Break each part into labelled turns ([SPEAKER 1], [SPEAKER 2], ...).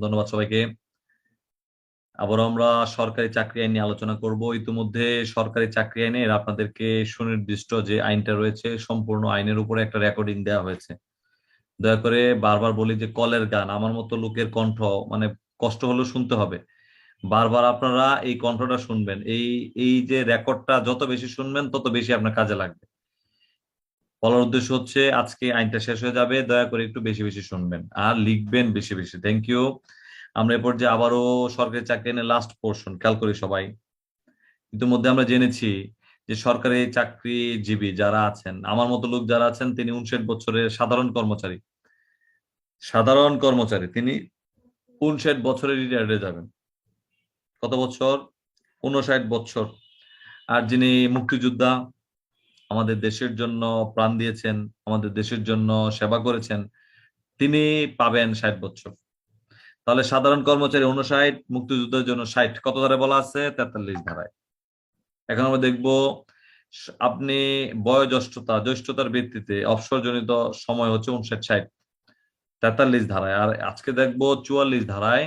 [SPEAKER 1] ধন্যবাদ সবাইকে। আবার আমরা সরকারি চাকরি আইন নিয়ে আলোচনা করব। ইতিমধ্যে সরকারি চাকরি আইনের আপনাদেরকে সুনির্দিষ্ট যে আইনটা রয়েছে, সম্পূর্ণ আইনের উপরে একটা রেকর্ডিং দেওয়া হয়েছে। দয়া করে বারবার বলি যে কলের গান, আমার মতো লোকের কণ্ঠ মানে কষ্ট হলেও শুনতে হবে। বারবার আপনারা এই কণ্ঠটা শুনবেন। এই এই যে রেকর্ডটা যত বেশি শুনবেন, তত বেশি আপনার কাজে লাগবে। বলার উদ্দেশ্য হচ্ছে আজকে আইনটা শেষ হয়ে যাবে, দয়া করে একটু বেশি বেশি শুনবেন আর লিখবেন বেশি বেশি। থ্যাংক ইউ আমরা এরপর যে আবারও সরকারি চাকরি নিয়ে লাস্ট পোর্শন খেয়াল করি সবাই। ইতিমধ্যে আমরা জেনেছি যে সরকারি চাকরিজীবী যারা আছেন, আমার মতো লোক যারা আছেন, তিনি উনষাট বছরের সাধারণ কর্মচারী। সাধারণ কর্মচারী, তিনি উনষাট বছরে রিটায়ার্ডে যাবেন। কত বছর? উনষাট বছর। আর যিনি মুক্তিযোদ্ধা আমাদের দেশের জন্য প্রাণ দিয়েছেন, আমাদের দেশের জন্য সেবা করেছেন, তিনি পাবেন ষাট বছর। তাহলে সাধারণ কর্মচারী উনষাট মুক্তিযুদ্ধের জন্য ষাট, কত ধারে বলা আছে? তেতাল্লিশ ধারায়। এখন আমরা দেখব, আপনি বয়োজ্যেষ্ঠতা, জ্যেষ্ঠতার ভিত্তিতে অবসরজনিত সময় হচ্ছে উনষাট ষাট, তেতাল্লিশ ধারায়। আর আজকে দেখব চুয়াল্লিশ ধারায়,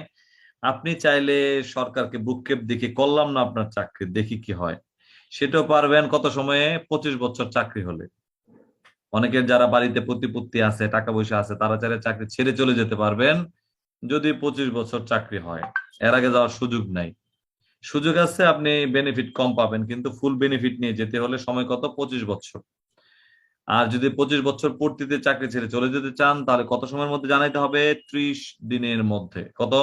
[SPEAKER 1] আপনি চাইলে সরকারকে বুককেপ দেখে করলাম না আপনার চাকরি, দেখি কি হয়। সেটাও পারবেন কত সময়ে? পঁচিশ বছর চাকরি হলে। অনেকের যারা বাড়িতে প্রতিপত্তি আছে, টাকা পয়সা আছে, তারা চাইলে চাকরি ছেড়ে চলে যেতে পারবেন যদি পঁচিশ বছর চাকরি হয়। এর আগে যাওয়ার সুযোগ নাই। সুযোগ আছে, আপনি বেনিফিট কম পাবেন, কিন্তু ফুল বেনিফিট নিয়ে যেতে হলে সময় কত? পঁচিশ বছর। আর যদি পঁচিশ বছর পূর্তিতে চাকরি ছেড়ে চলে যেতে চান, তাহলে কত সময়ের মধ্যে জানাইতে হবে? ত্রিশ দিনের মধ্যে। কত?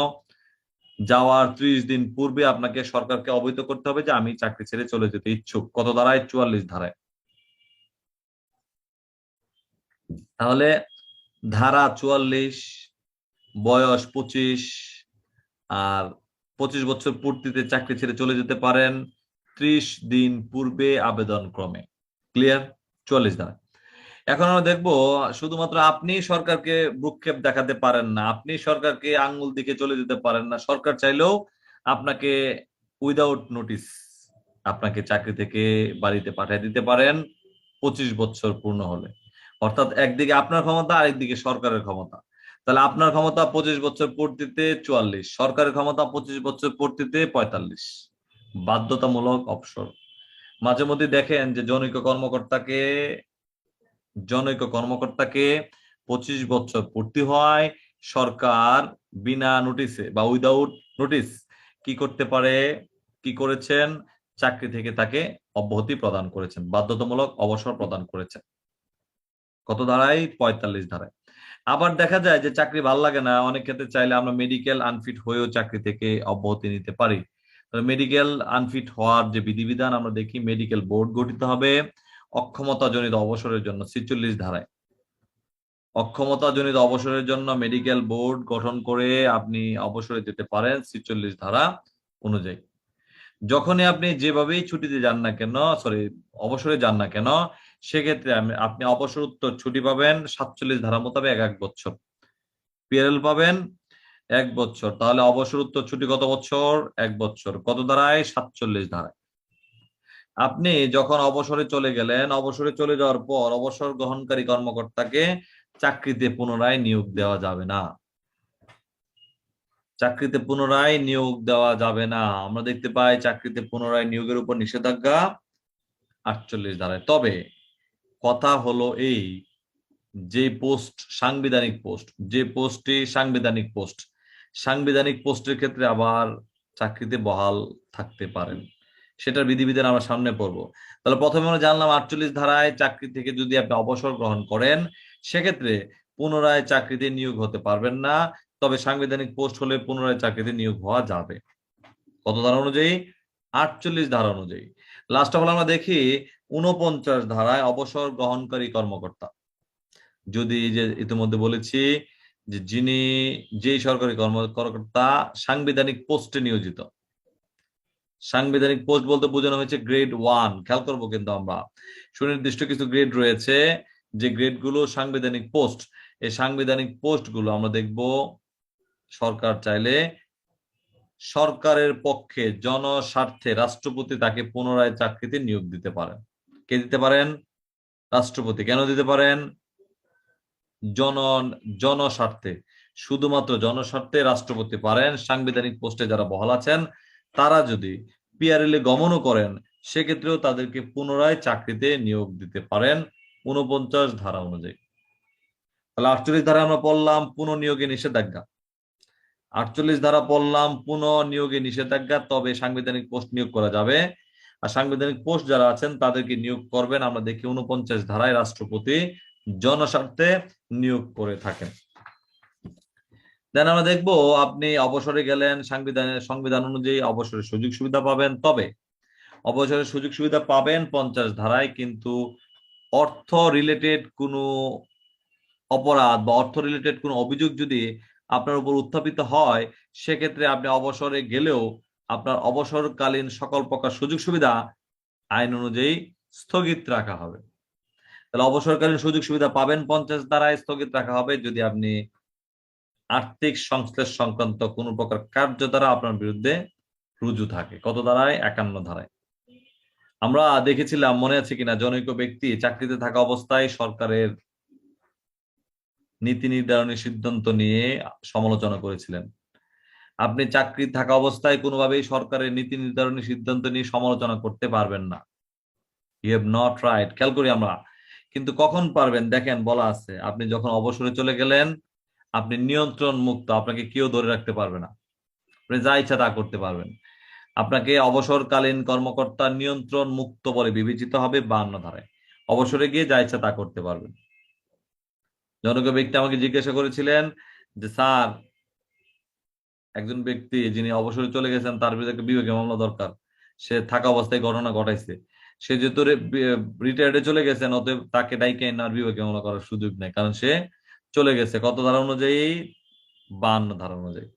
[SPEAKER 1] যাওয়ার ত্রিশ দিন পূর্বে আপনাকে সরকারকে অবহিত করতে হবে যে আমি চাকরি ছেড়ে চলে যেতে ইচ্ছুক। কত ধারায়? চুয়াল্লিশ ধারায়। তাহলে ধারা চুয়াল্লিশ, বয়স পঁচিশ, আর পঁচিশ বছর পূর্তিতে চাকরি ছেড়ে চলে যেতে পারেন ত্রিশ দিন পূর্বে আবেদন ক্রমে ক্লিয়ার? চুয়াল্লিশ ধারা এখন আমরা দেখব, শুধুমাত্র আপনি সরকারকে ভূক্ষেপ দেখাতে পারেন না, আপনি সরকারকে আঙ্গুল দিকে চলে যেতে পারেন না। সরকার চাইলেও আপনাকে উইদাউট নোটিস আপনাকে চাকরি থেকে বাড়িতে পাঠিয়ে দিতে পারেন পঁচিশ বছর পূর্ণ হলে। অর্থাৎ একদিকে আপনার ক্ষমতা, আরেকদিকে সরকারের ক্ষমতা। তাহলে আপনার ক্ষমতা পঁচিশ বছর পূর্তিতে চুয়াল্লিশ, সরকারের ক্ষমতা পঁচিশ বছর পূর্তিতে পঁয়তাল্লিশ। বাধ্যতামূলক অবসর। মাঝে মধ্যে দেখেন যে জনৈক কর্মকর্তাকে জনৈক কর্মকর্তাকে পঁচিশ বছর পূর্তি হয়, সরকার বিনা নোটিসে বা উইদাউট নোটিস কি করতে পারে, কি করেছেন? চাকরি থেকে তাকে অব্যাহতি প্রদান করেছেন, বাধ্যতামূলক অবসর প্রদান করেছেন। কত ধারায়? পঁয়তাল্লিশ ধারায়। আবার দেখা যায় যে চাকরি ভালো লাগে না, অনেক ক্ষেত্রে চাইলে আমরা মেডিকেল আনফিট হয়েও চাকরি থেকে অব্যাহতি নিতে পারি। মেডিকেল আনফিট হওয়ার যে বিধিবিধান আমরা দেখি মেডিকেল বোর্ড গঠিত হবে। অক্ষমতা জনিত অবসরের জন্য, ছিচল্লিশ ধারায়। অক্ষমতা জনিত অবসরের জন্য মেডিকেল বোর্ড গঠন করে আপনি অবসরে যেতে পারেন ছিচল্লিশ ধারা অনুযায়ী। যখনই আপনি যেভাবেই ছুটিতে যান না কেন সরি অবসরে যান না কেন, সেক্ষেত্রে আপনি অবসর উত্তর ছুটি পাবেন সাতচল্লিশ ধারা মোতাবেক এক বছর। পিএল পাবেন এক বছর। তাহলে অবসর উত্তর ছুটি কত বছর? এক বছর। কত ধারায়? সাতচল্লিশ ধারায়। আপনি যখন অবসরে চলে গেলেন, অবসরে চলে যাওয়ার পর অবসর গ্রহণকারী কর্মকর্তাকে চাকরিতে পুনরায় নিয়োগ দেওয়া যাবে না। চাকরিতে পুনরায় নিয়োগ দেওয়া যাবে না। আমরা দেখতে পাই চাকরিতে পুনরায় নিয়োগের উপর নিষেধাজ্ঞা আটচল্লিশ ধারায়। তবে কথা হলো এই, যে পোস্ট সাংবিধানিক পোস্ট, যে পোস্টটি সাংবিধানিক পোস্ট, সাংবিধানিক পোস্টের ক্ষেত্রে আবার চাকরিতে বহাল থাকতে পারেন। সেটার বিধিবিধান আমরা সামনে পড়ব। তাহলে প্রথমে আমরা জানলাম আটচল্লিশ ধারায় চাকরি থেকে যদি আপনি অবসর গ্রহণ করেন, সেক্ষেত্রে পুনরায় চাকরিতে নিয়োগ হতে পারবেন না, তবে সাংবিধানিক পোস্ট হলে পুনরায় চাকরিতে নিয়োগ হওয়া যাবে। কত ধারা অনুযায়ী? আটচল্লিশ ধারা অনুযায়ী। লাস্ট অফ অল আমরা দেখি উনপঞ্চাশ ধারায় অবসর গ্রহণকারী কর্মকর্তা। যদি যে ইতিমধ্যে বলেছি যে যিনি, যেই সরকারি কর্মকর্তা, সাংবিধানিক পোস্টে নিয়োজিত। সাংবিধানিক পোস্ট বলতে বোঝানো হয়েছে গ্রেড ওয়ান। খেয়াল করব কিন্তু আমরা। সুনির্দিষ্ট কিছু গ্রেড রয়েছে, যে গ্রেডগুলো সাংবিধানিক পোস্ট। এই সাংবিধানিক পোস্টগুলো আমরা দেখব, সরকার চাইলে সরকারের পক্ষে জনস্বার্থে রাষ্ট্রপতি তাকে পুনরায় চাকরিতে নিয়োগ দিতে পারেন। কে দিতে পারেন? রাষ্ট্রপতি। কেন দিতে পারেন? জন, জনস্বার্থে। শুধুমাত্র জনস্বার্থে রাষ্ট্রপতি পারেন। সাংবিধানিক পোস্টে যারা বহাল আছেন তারা যদি পিআরএল এ গমনও করেন, সেক্ষেত্রেও তাদেরকে পুনরায় চাকরিতে নিয়োগ দিতে পারেন উনপঞ্চাশ ধারা অনুযায়ী। তাহলে আটচল্লিশ ধারা আমরা পড়লাম, পুনঃনিয়োগে নিষেধাজ্ঞা। আটচল্লিশ ধারা পড়লাম, পুনঃনিয়োগে নিষেধাজ্ঞা, তবে সাংবিধানিক পোস্ট নিয়োগ করা যাবে। আর সাংবিধানিক পোস্ট যারা আছেন, তাদেরকে নিয়োগ করবেন। আমরা দেখি উনপঞ্চাশ ধারায় রাষ্ট্রপতি জনস্বার্থে নিয়োগ করে থাকেন। দেন আমরা দেখব আপনি অবসরে গেলেন সাংবিধানের সংবিধান অনুযায়ী অবসরের সুযোগ সুবিধা পাবেন। তবে অবসরের সুযোগ সুবিধা পাবেন পঞ্চাশ ধারায়, কিন্তু অর্থ রিলেটেড কোনো অপরাধ বা অর্থ রিলেটেড কোনো অভিযোগ যদি আপনার উপর উত্থাপিত হয়, সেক্ষেত্রে আপনি অবসরে গেলেও আপনার অবসরকালীন সকল প্রকার সুযোগ সুবিধা আইন অনুযায়ী স্থগিত রাখা হবে। তাহলে অবসরকালীন সুযোগ সুবিধা পাবেন পঞ্চাশ দ্বারায় স্থগিত রাখা হবে যদি আপনি আর্থিক সংশ্লেষ সংক্রান্ত কোনো প্রকার কার্য দ্বারা আপনার বিরুদ্ধে রুজু থাকে। কত ধারায়? একান্ন ধারায়। আমরা দেখেছিলাম, মনে আছে কিনা, জনৈক ব্যক্তি চাকরিতে থাকা অবস্থায় সরকারের নীতি নির্ধারণী সিদ্ধান্ত নিয়ে সমালোচনা করেছিলেন। আপনি চাকরি থাকা অবস্থায় কোনোভাবেই সরকারের নীতি নির্ধারণী সিদ্ধান্ত নিয়ে সমালোচনা করতে পারবেন না। ইউ হ্যাভ নট রাইট খেয়াল করি আমরা। কিন্তু কখন পারবেন? দেখেন, বলা আছে। আপনি যখন অবসরে চলে গেলেন আপনি নিয়ন্ত্রণ মুক্ত আপনাকে কেউ ধরে রাখতে পারবে না। আপনি যা ইচ্ছা তা করতে পারবেন। আপনাকে অবসরকালীন কর্মকর্তা নিয়ন্ত্রণ মুক্ত বলে বিবেচিত হবে বান্ন ধারায়। অবসরে গিয়ে যা ইচ্ছা তা করতে পারবেন। জনক ব্যক্তি আমাকে জিজ্ঞাসা করেছিলেন যে, স্যার, একজন ব্যক্তি যিনি অবসরে চলে গেছেন, তার বিরুদ্ধে বিবেকে মামলা দরকার। সে থাকা অবস্থায় ঘটনা ঘটাইছে। সে যেহেতু রিটায়ার্ডে চলে গেছেন, অতএব তাকে ডাইকে আর বিবেকে মামলা করার সুযোগ নেই। কারণ সে চলে গেছে। কত ধারা অনুযায়ী? বান্ন ধারা অনুযায়ী।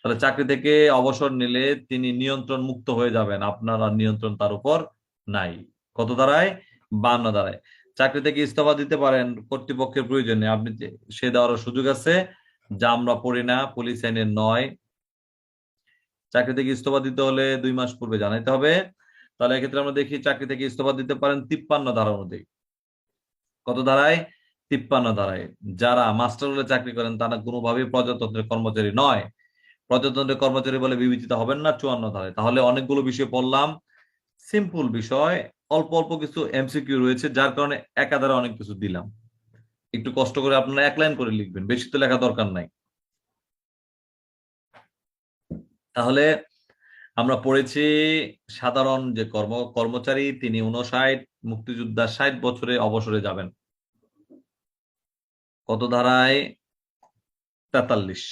[SPEAKER 1] তাহলে চাকরি থেকে অবসর নিলে তিনি নিয়ন্ত্রণ মুক্ত হয়ে যাবেন। আপনার আর নিয়ন্ত্রণ তার উপর নাই। কত ধারায়? বান্ন ধারায়। চাকরি থেকে ইস্তফা দিতে পারেন কর্তৃপক্ষের প্রয়োজনে। আপনি সে দেওয়ার সুযোগ আছে, যা আমরা পড়ি না, পুলিশ আইনের নয়। চাকরি থেকে ইস্তফা দিতে হলে দুই মাস পূর্বে জানাইতে হবে। তাহলে এক্ষেত্রে আমরা দেখি, চাকরি থেকে ইস্তফা দিতে পারেন তিপ্পান্ন ধারা অনুযায়ী। কত ধারায়? তিপ্পান্ন ধারায় যারা মাস্টার রোলে চাকরি করেন, তারা কোনোভাবেই প্রজাতন্ত্রের কর্মচারী নয়। প্রজাতন্ত্রের কর্মচারী বলে বিবেচিত হবেন না চুয়ান্ন ধারায় তাহলে অনেকগুলো বিষয় পড়লাম। সিম্পল বিষয়, অল্প অল্প কিছু এমসিকিউ রয়েছে, যার কারণে একাধারে অনেক কিছু দিলাম। একটু কষ্ট করে আপনারা এক লাইন করে লিখবেন, বেশি তো লেখা দরকার নাই। তাহলে আমরা পড়েছি, সাধারণ যে কর্ম, কর্মচারী, তিনি উনষাট মুক্তিযোদ্ধা ষাট বছরে অবসরে যাবেন। কত ধারায় তেতাল্লিশ।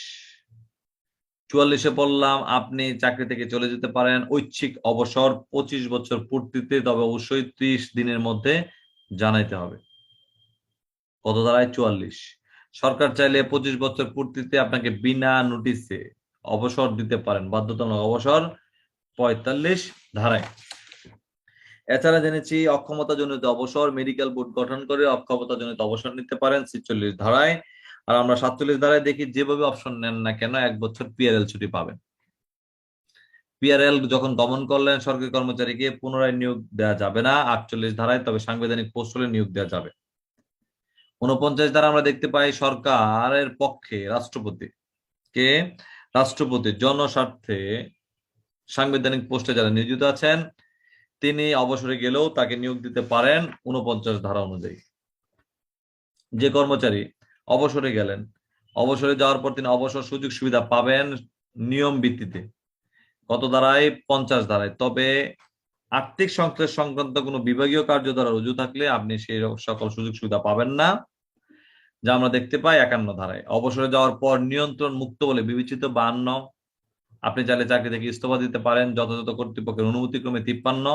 [SPEAKER 1] চুয়াল্লিশে পড়লাম, আপনি চাকরি থেকে চলে যেতে পারেন। ঐচ্ছিক অবসর পঁচিশ বছর পূর্তিতে, তবে অবশ্যই ত্রিশ দিনের মধ্যে জানাইতে হবে। কত ধারায় চুয়াল্লিশ। সরকার চাইলে পঁচিশ বছর পূর্তিতে আপনাকে বিনা নোটিসে অবসর দিতে পারেন। বাধ্যতামূলক অবসর পঁয়তাল্লিশ ধারায়। এছাড়া জেনেছি অক্ষমতা জনিত অবসর মেডিকেল বোর্ড গঠন করে অক্ষমতা জনিত অবসর নিতে পারেন ছিচল্লিশ ধারায়। আর আমরা সাতচল্লিশ ধারায় দেখি যেভাবে অপশন নেন না কেন এক বছর পিআরএল ছুটি পাবেন। পিআরএল যখন গমন করলেন সরকারি কর্মচারীকে, পুনরায় নিয়োগ দেওয়া যাবে না, আটচল্লিশ ধারায়, তবে সাংবিধানিক পোস্ট হলে নিয়োগ দেওয়া যাবে। উনপঞ্চাশ ধারা আমরা দেখতে পাই সরকারের পক্ষে রাষ্ট্রপতি কে রাষ্ট্রপতি জনস্বার্থে সাংবিধানিক পোস্টে যারা নিয়োজিত আছেন তিনি অবসরে গেলেও তাকে নিয়োগ দিতে পারেন উনপঞ্চাশ ধারা অনুযায়ী। যে কর্মচারী অবসরে গেলেন, অবসরে যাওয়ার পর তিনি অবসর সুযোগ সুবিধা পাবেন নিয়ম ভিত্তিতে। কত দ্বারায় পঞ্চাশ দ্বারায় তবে আর্থিক সংশ্লেষ সংক্রান্ত কোনো বিভাগীয় কার্য দ্বারা রুজু থাকলে আপনি সেই সকল সুযোগ সুবিধা পাবেন না, যা আমরা দেখতে পাই একান্ন ধারায়। অবসরে যাওয়ার পর নিয়ন্ত্রণ মুক্ত বলে বিবেচিত বান্ন আপনি চাইলে চাকরি থেকে ইস্তফা দিতে পারেন যথাযথ কর্তৃপক্ষের অনুমতিক্রমে তিপ্পান্ন।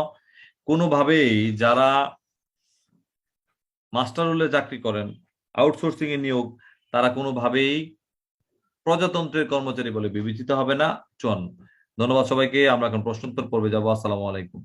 [SPEAKER 1] কোনোভাবেই যারা মাস্টার রোলে চাকরি করেন, আউটসোর্সিং এ নিয়োগ, তারা কোনোভাবেই প্রজাতন্ত্রের কর্মচারী বলে বিবেচিত হবে না। চন ধন্যবাদ সবাইকে, আমরা এখন প্রশ্নোত্তর পর্বে যাব। আসসালামু আলাইকুম।